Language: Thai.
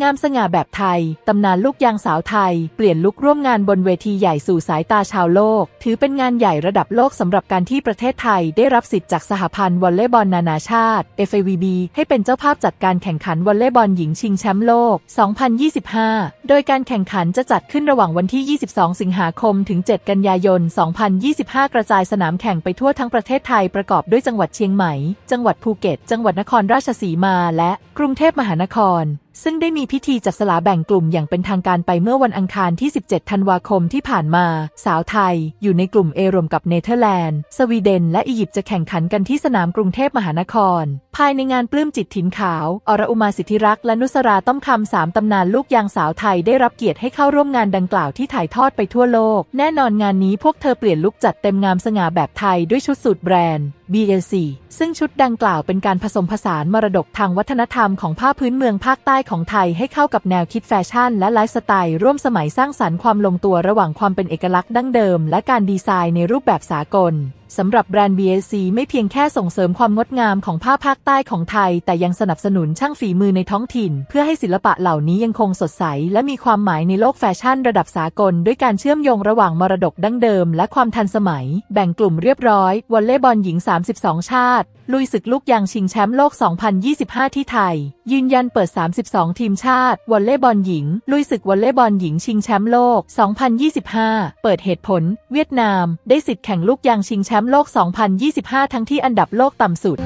งามสง่าแบบไทย ตำนานลูกยางสาวไทย เปลี่ยนลุกร่วมงานบนเวทีใหญ่สู่สายตาชาวโลก ถือเป็นงานใหญ่ระดับโลกสำหรับการที่ประเทศไทย ได้รับสิทธิ์จากสหพันธ์วอลเลย์บอลนานาชาติ FAVB ให้เป็นเจ้าภาพจัดการแข่งขันวอลเลย์บอลหญิงชิงแชมป์โลก 2025 โดยการแข่งขันจะจัดขึ้นระหว่างวันที่ 22 สิงหาคม ถึง 7 กันยายน 2025 กระจายสนามแข่งไปทั่วทั้งประเทศไทยประกอบด้วยจังหวัดเชียงใหม่ จังหวัดภูเก็ต จังหวัดนครราชสีมา และกรุงเทพมหานครซึ่งได้มีพิธีจัดสลาแบ่งกลุ่มอย่างเป็นทางการไปเมื่อวันอังคารที่ 17 ธันวาคมที่ผ่านมา สาวไทย อยู่ในกลุ่มเอรวมกับเนเธอร์แลนด์ สวีเดน และอียิปต์จะแข่งขันกันที่สนามกรุงเทพมหานคร ภายในงานปลื้มจิตถิ่นขาว อรอุมาสิทธิรักษ์และนุสราต้อมคำสามตำนานลูกยางสาวไทยได้รับเกียรติให้เข้าร่วมงานดังกล่าวที่ถ่ายทอดไปทั่วโลก แน่นอนงานนี้พวกเธอเปลี่ยนลุคจัดเต็มงามสง่าแบบไทยด้วยชุดสูทแบรนด์ BLC ซึ่งชุดดังกล่าวเป็นการผสมผสานมรดกทางวัฒนธรรมของผ้าพื้นเมืองภาคใต้ของไทยให้เข้ากับแนวคิดแฟชั่นและไลฟ์สไตล์ร่วมสมัยสร้างสรรค์ความลงตัวระหว่างความเป็นเอกลักษณ์ดั้งเดิม และการดีไซน์ในรูปแบบสากล สำหรับแบรนด์ BLC ไม่เพียงแค่ส่งเสริมความงดงามของผ้าภาคใต้ของไทย แต่ยังสนับสนุนช่างฝีมือในท้องถิ่น เพื่อให้ศิลปะเหล่านี้ยังคงสดใส และมีความหมายในโลกแฟชั่นระดับสากล ด้วยการเชื่อมโยงระหว่างมรดกดั้งเดิม และความทันสมัย แบ่งกลุ่มเรียบร้อยวอลเลย์บอลหญิง 32 ชาติ ลุยศึกลูกยางชิงแชมป์โลก 2025 ที่ไทย ยืนยันเปิด 32 ทีมชาติวอลเลย์บอลหญิง ลุยศึกวอลเลย์บอลหญิงชิงแชมป์โลก 2025 เปิดเหตุผล เวียดนาม ได้สิทธิ์แข่งลูกยางชิงแชมมป์โลก 2025 ทั้งที่อันดับโลกต่ำสุด